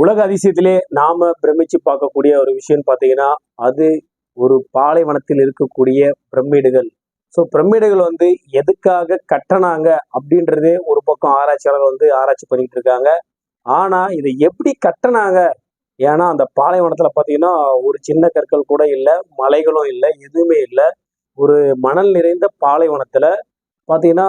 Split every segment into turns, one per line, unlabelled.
உலக அதிசயத்திலே நாம பிரமிச்சு பார்க்கக்கூடிய ஒரு விஷயம் பார்த்தீங்கன்னா அது ஒரு பாலைவனத்தில் இருக்கக்கூடிய பிரமிடுகள். ஸோ பிரமிடுகள் வந்து எதுக்காக கட்டினாங்க அப்படின்றதே ஒரு பக்கம் ஆராய்ச்சியாளர்கள் வந்து ஆராய்ச்சி பண்ணிட்டு இருக்காங்க. ஆனா இதை எப்படி கட்டினாங்க? ஏன்னா அந்த பாலைவனத்துல பார்த்தீங்கன்னா ஒரு சின்ன கற்கள் கூட இல்லை மலைகளும் இல்லை எதுவுமே இல்லை. ஒரு மணல் நிறைந்த பாலைவனத்துல பார்த்தீங்கன்னா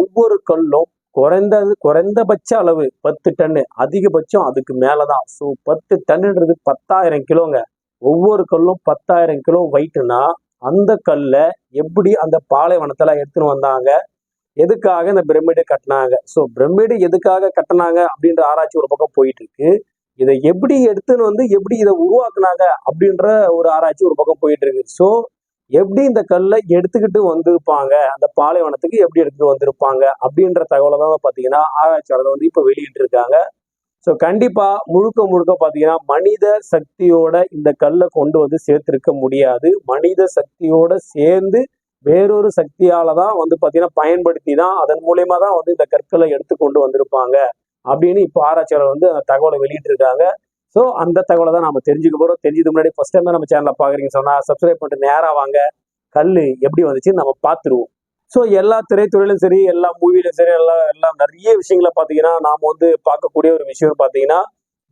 ஒவ்வொரு கல்லும் குறைந்தது குறைந்தபட்ச அளவு பத்து டன்னு அதிகபட்சம் அதுக்கு மேலதான். ஸோ பத்து டன்னுன்றது பத்தாயிரம் கிலோங்க. ஒவ்வொரு கல்லும் பத்தாயிரம் கிலோ வைட்டுனா அந்த கல்லை எப்படி அந்த பாலைவனத்துல எடுத்துன்னு வந்தாங்க? எதுக்காக இந்த பிரமிடு கட்டினாங்க? ஸோ பிரமிடு எதுக்காக கட்டினாங்க? அப்படின்ற ஆராய்ச்சி ஒரு பக்கம் போயிட்டு இருக்கு இதை எப்படி எடுத்துன்னு வந்து எப்படி இதை உருவாக்குனாங்க? அப்படின்ற ஒரு ஆராய்ச்சி ஒரு பக்கம் போயிட்டு இருக்கு ஸோ எப்படி இந்த கல்லை எடுத்துக்கிட்டு வந்திருப்பாங்க? அந்த பாலைவனத்துக்கு எப்படி எடுத்துட்டு வந்திருப்பாங்க? அப்படின்ற தகவலை தான் பார்த்தீங்கன்னா ஆராய்ச்சியாளர்கள் வந்து இப்போ வெளியிட்டு இருக்காங்க ஸோ கண்டிப்பாக முழுக்க முழுக்க பார்த்தீங்கன்னா மனித சக்தியோட இந்த கல்லை கொண்டு வந்து சேர்த்திருக்க முடியாது. மனித சக்தியோட சேர்ந்து வேறொரு சக்தியால தான் வந்து பார்த்தீங்கன்னா பயன்படுத்தி தான் அதன் மூலயமா தான் வந்து இந்த கற்களை எடுத்து கொண்டு வந்திருப்பாங்க. அப்படின்னு இப்போ ஆராய்ச்சியாளர் வந்து அந்த தகவலை வெளியிட்டிருக்காங்க. இருக்காங்க ஸோ அந்த தகவலை தான் நம்ம தெரிஞ்சுக்க போகிறோம் தெரிஞ்சதுக்கு முன்னாடி ஃபஸ்ட் டைம் நம்ம சேனலை பார்க்குறீங்க சொன்னால் சப்ஸ்கிரைப் பண்ணிட்டு நேராக வாங்க. கல் எப்படி வந்துச்சுன்னு நம்ம பார்த்துருவோம். ஸோ எல்லா திரைத்துறையிலும் சரி எல்லா மூவிலையும் சரி எல்லாம் எல்லாம் நிறைய விஷயங்களை பார்த்தீங்கன்னா நாம் வந்து பார்க்கக்கூடிய ஒரு விஷயம் பார்த்தீங்கன்னா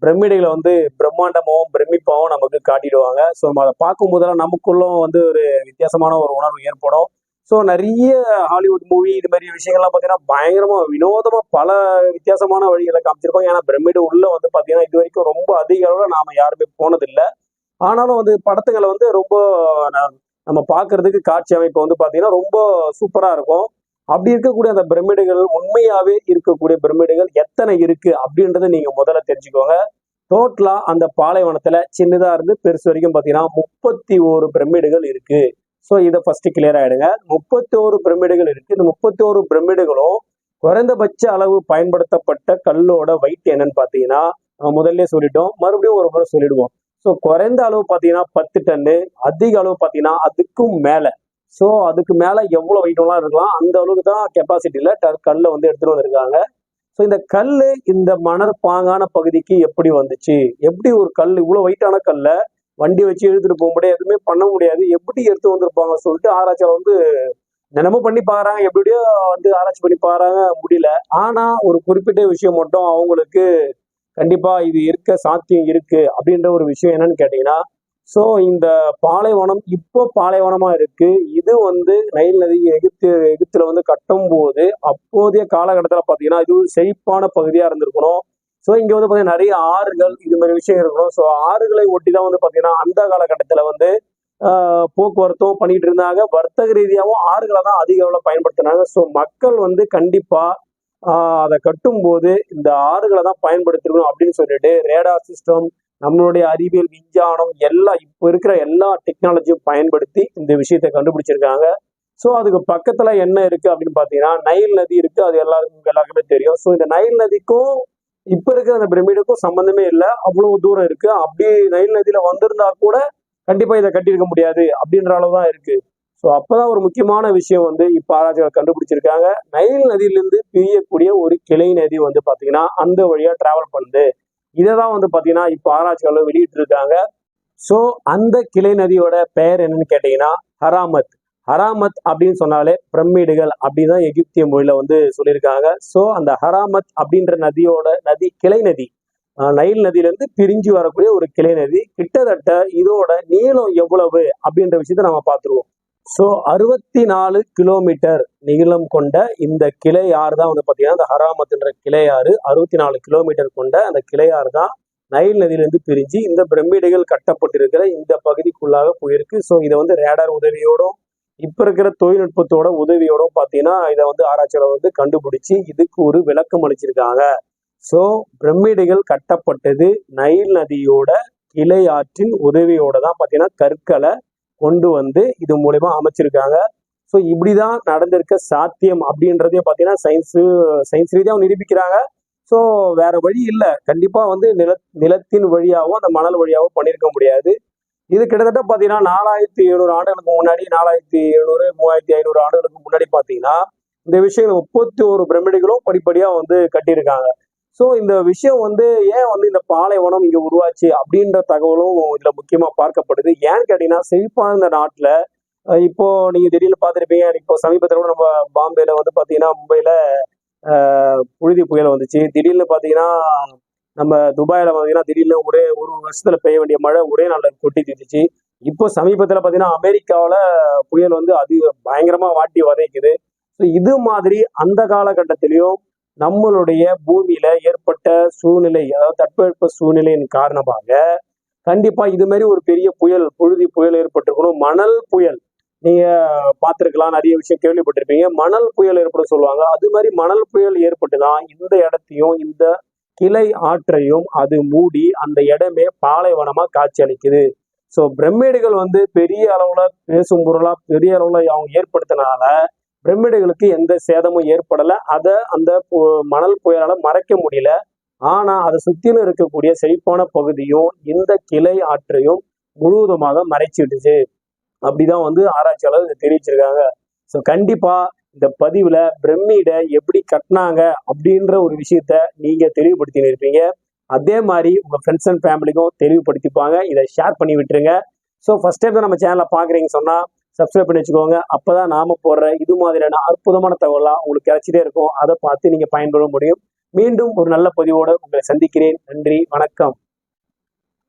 பிரமிடுகளை வந்து பிரம்மாண்டமாகவும் பிரமிப்பாகவும் நமக்கு காட்டிடுவாங்க. ஸோ நம்ம அதை பார்க்கும் போதெல்லாம் நமக்குள்ளும் வந்து ஒரு வித்தியாசமான ஒரு உணர்வு ஏற்படும். ஸோ நிறைய ஹாலிவுட் மூவி இது மாதிரி விஷயங்கள்லாம் பார்த்தீங்கன்னா பயங்கரமாக வினோதமாக பல வித்தியாசமான வழிகளை காமிச்சிருக்கோம் ஏன்னா பிரமிடு உள்ளே வந்து பார்த்தீங்கன்னா இது வரைக்கும் ரொம்ப அதிக அளவில் நாம் யாருமே போனதில்லை. ஆனாலும் வந்து படத்துங்களை வந்து ரொம்ப நம்ம பார்க்கறதுக்கு காட்சி அமைப்பு வந்து பார்த்தீங்கன்னா ரொம்ப சூப்பராக இருக்கும். அப்படி இருக்கக்கூடிய அந்த பிரமிடுகள் உண்மையாகவே இருக்கக்கூடிய பிரமிடுகள் எத்தனை இருக்கு அப்படின்றத நீங்கள் முதல்ல தெரிஞ்சுக்கோங்க. டோட்டலா அந்த பாலைவனத்தில் சின்னதாக இருந்து பெருசு வரைக்கும் பார்த்தீங்கன்னா முப்பத்தி ஓரு பிரமிடுகள் இருக்குது ஸோ இதை ஃபர்ஸ்ட் கிளியர் ஆயிடுங்க. முப்பத்தி ஓரு பிரமிடுகள் இருக்கு. இந்த முப்பத்தி ஓரு பிரமிடுகளும் குறைந்தபட்ச அளவு பயன்படுத்தப்பட்ட கல்லோட வெயிட் என்னன்னு பார்த்தீங்கன்னா நம்ம முதல்ல சொல்லிட்டோம். மறுபடியும் ஒரு முறை சொல்லிடுவோம். ஸோ குறைந்த அளவு பார்த்தீங்கன்னா பத்து டன்னு அதிக அளவு பார்த்தீங்கன்னா அதுக்கும் மேலே. ஸோ அதுக்கு மேலே எவ்வளோ வெயிட்டெல்லாம் இருக்கலாம். அந்த அளவுக்கு தான் கெப்பாசிட்டியில் கல்லை வந்து எடுத்துகிட்டு வந்திருக்காங்க. ஸோ இந்த கல் இந்த மணற்பாங்கான பகுதிக்கு எப்படி வந்துச்சு? எப்படி ஒரு கல் இவ்வளோ வெயிட்டான கல்லை வண்டி வச்சு இழுத்துட்டு போக முடியாது எதுவுமே பண்ண முடியாது. எப்படி எடுத்து வந்திருப்பாங்க சொல்லிட்டு ஆராய்ச்சியாளர் வந்து தினமும் பண்ணி பாக்குறாங்க. எப்படியோ வந்து ஆராய்ச்சி பண்ணி பாக்குறாங்க. முடியல. ஆனா ஒரு குறிப்பிட்ட விஷயம் மட்டும் அவங்களுக்கு கண்டிப்பா இது இருக்க சாத்தியம் இருக்கு அப்படின்ற ஒரு விஷயம் என்னன்னு கேட்டீங்கன்னா ஸோ இந்த பாலைவனம் இப்போ பாலைவனமா இருக்கு. இது வந்து நைல் நதி எகிப்து எகிப்துல வந்து கட்டும் போது அப்போதைய காலகட்டத்தில் பார்த்தீங்கன்னா இது ஒரு செழிப்பான பகுதியா இருந்திருக்கணும். ஸோ இங்கே வந்து பார்த்தீங்கன்னா நிறைய ஆறுகள் இது மாதிரி விஷயம் இருக்கணும். ஸோ ஆறுகளை ஒட்டி தான் வந்து பார்த்தீங்கன்னா அந்த காலகட்டத்தில் வந்து போக்குவரத்தும் பண்ணிட்டு இருந்தாங்க. வர்த்தக ரீதியாகவும் ஆறுகளை தான் அதிக அளவில் பயன்படுத்தினாங்க. ஸோ மக்கள் வந்து கண்டிப்பாக அதை கட்டும்போது இந்த ஆறுகளை தான் பயன்படுத்திருக்கணும் அப்படின்னு சொல்லிட்டு ரேடார் சிஸ்டம் நம்மளுடைய அறிவியல் விஞ்ஞானம் எல்லாம் இப்போ இருக்கிற எல்லா டெக்னாலஜியும் பயன்படுத்தி இந்த விஷயத்தை கண்டுபிடிச்சிருக்காங்க. ஸோ அதுக்கு பக்கத்தில் என்ன இருக்கு அப்படின்னு பார்த்தீங்கன்னா நைல் நதி இருக்கு. அது எல்லாருக்கும் எல்லாருக்குமே தெரியும். ஸோ இந்த நைல் நதிக்கும் இப்ப இருக்கிற அந்த பிரமிடுக்கும் சம்பந்தமே இல்லை. அவ்வளவு தூரம் இருக்கு. அப்படி நைல் நதியில வந்திருந்தா கூட கண்டிப்பா இதை கட்டியிருக்க முடியாது அப்படின்ற அளவு தான் இருக்கு. ஸோ அப்பதான் ஒரு முக்கியமான விஷயம் வந்து இப்ப ஆராய்ச்சிகள் கண்டுபிடிச்சிருக்காங்க. நைல் நதியிலிருந்து பிரியக்கூடிய ஒரு கிளை நதி வந்து பாத்தீங்கன்னா அந்த வழியா டிராவல் பண்ணுது. இதை தான் வந்து பாத்தீங்கன்னா இப்ப ஆராய்ச்சியாளர் வெளியிட்டு இருக்காங்க ஸோ அந்த கிளை நதியோட பெயர் என்னன்னு கேட்டீங்கன்னா ஹராமத். ஹராமத் அப்படின்னு சொன்னாலே பிரமிடுகள் அப்படின்னு தான் எகிப்திய மொழியில வந்து சொல்லியிருக்காங்க. ஸோ அந்த ஹராமத் அப்படின்ற நதியோட நதி கிளை நதி நைல் நதியிலிருந்து பிரிஞ்சு வரக்கூடிய ஒரு கிளை நதி. கிட்டத்தட்ட இதோட நீளம் எவ்வளவு அப்படின்ற விஷயத்த நம்ம பார்த்துருவோம். ஸோ அறுபத்தி நாலு கிலோமீட்டர் நீளம் கொண்ட இந்த கிளை ஆறு தான் வந்து பார்த்தீங்கன்னா இந்த ஹராமத்ன்ற கிளையாறு அறுபத்தி நாலு கிலோமீட்டர் கொண்ட அந்த கிளையாறு தான் நைல் நதியிலிருந்து பிரிஞ்சு இந்த பிரமிடுகள் கட்டப்பட்டிருக்கிற இந்த பகுதிக்குள்ளாக போயிருக்கு. ஸோ இதை வந்து ரேடார் உதவியோடும் இப்ப இருக்கிற தொழில்நுட்பத்தோட உதவியோடும் பார்த்தீங்கன்னா இதை வந்து ஆராய்ச்சியாளர் வந்து கண்டுபிடிச்சு இதுக்கு ஒரு விளக்கம் அளிச்சிருக்காங்க. ஸோ பிரமிடுகள் கட்டப்பட்டது நைல் நதியோட கிளை ஆற்றின் உதவியோட தான் பார்த்தீங்கன்னா கற்களை கொண்டு வந்து இது மூலயமா அமைச்சிருக்காங்க. ஸோ இப்படிதான் நடந்திருக்க சாத்தியம் அப்படின்றதையும் பார்த்தீங்கன்னா சயின்ஸு சயின்ஸ் ரீதியாக நிரூபிக்கிறாங்க. ஸோ வேற வழி இல்லை. கண்டிப்பாக வந்து நில நிலத்தின் வழியாகவும் அந்த மணல் வழியாகவும் பண்ணியிருக்க முடியாது. இது கிட்டத்தட்ட பார்த்தீங்கன்னா நாலாயிரத்தி எழுநூறு ஆண்டுகளுக்கு முன்னாடி நாலாயிரத்தி எழுநூறு மூவாயிரத்தி ஐநூறு ஆண்டுகளுக்கு முன்னாடி பார்த்தீங்கன்னா இந்த விஷயங்கள் முப்பத்தி ஒரு பிரமிடுகளும் படிப்படியாக வந்து கட்டியிருக்காங்க. ஸோ இந்த விஷயம் வந்து ஏன் வந்து இந்த பாலைவனம் இங்கே உருவாச்சு அப்படின்ற தகவலும் இதில் முக்கியமாக பார்க்கப்படுது. ஏன்னு கேட்டீங்கன்னா செழிப்பான நாட்டில் இப்போ நீங்கள் திடீர்னு பார்த்துருப்பீங்க இப்போ சமீபத்தில் கூட நம்ம பாம்பேல வந்து பார்த்தீங்கன்னா மும்பையில் புழுதி புயல் வந்துச்சு. திடீர்னு பார்த்தீங்கன்னா நம்ம துபாயில பார்த்தீங்கன்னா திடீர்னு ஒரே ஒரு வருஷத்துல பெய்ய வேண்டிய மழை ஒரே நாளில் கொட்டி தீர்த்துச்சு. இப்போ சமீபத்துல பாத்தீங்கன்னா அமெரிக்காவில் புயல் வந்து அது பயங்கரமா வாட்டி வதைக்குது. ஸோ இது மாதிரி அந்த காலகட்டத்திலையும் நம்மளுடைய பூமியில ஏற்பட்ட சூழ்நிலை அதாவது தட்பவெப்ப சூழ்நிலையின் காரணமாக கண்டிப்பா இது மாதிரி ஒரு பெரிய புயல் புழுதி புயல் ஏற்பட்டிருக்கணும். மணல் புயல். நீங்க பார்த்துருக்கலாம் நிறைய விஷயம் கேள்விப்பட்டிருப்பீங்க. மணல் புயல் ஏற்படும் சொல்லுவாங்க. அது மாதிரி மணல் புயல் ஏற்பட்டுதான் இந்த இடத்தையும் இந்த கிளை ஆற்றையும் அது மூடி அந்த இடமே பாலைவனமா காட்சி அளிக்குது ஸோ பிரமிடுகள் வந்து பெரிய அளவுல பேசும் பொருளா பெரிய அளவுல அவங்க ஏற்படுத்தினால பிரமிடுகளுக்கு எந்த சேதமும் ஏற்படல. அதை அந்த பு- மணல் புயலால மறைக்க முடியல. ஆனா அதை சுத்திலும் இருக்கக்கூடிய செழிப்பான பகுதியும் இந்த கிளை ஆற்றையும் முழுவதுமாக மறைச்சிடுச்சு. அப்படிதான் வந்து ஆராய்ச்சியாளர் தெரிவிச்சிருக்காங்க. ஸோ கண்டிப்பா இந்த பதிவுல பிரம்மீடை எப்படி கட்டினாங்க அப்படின்ற ஒரு விஷயத்த நீங்க தெளிவுபடுத்தி இருப்பீங்க. அதே மாதிரி உங்க ஃப்ரெண்ட்ஸ் அண்ட் ஃபேமிலிக்கும் தெளிவுபடுத்திப்பாங்க. இதை ஷேர் பண்ணி விட்டுருங்க. ஸோ ஃபர்ஸ்ட் டைம் தான் நம்ம சேனலை பார்க்குறீங்க சொன்னா சப்ஸ்கிரைப் பண்ணி வச்சுக்கோங்க. அப்பதான் நாம போடுற இது மாதிரியான அற்புதமான தகவலாம் உங்களுக்கு கிடைச்சிட்டே இருக்கும். அதை பார்த்து நீங்க பயன்பட முடியும். மீண்டும் ஒரு நல்ல பதிவோடு உங்களை சந்திக்கிறேன். நன்றி வணக்கம்.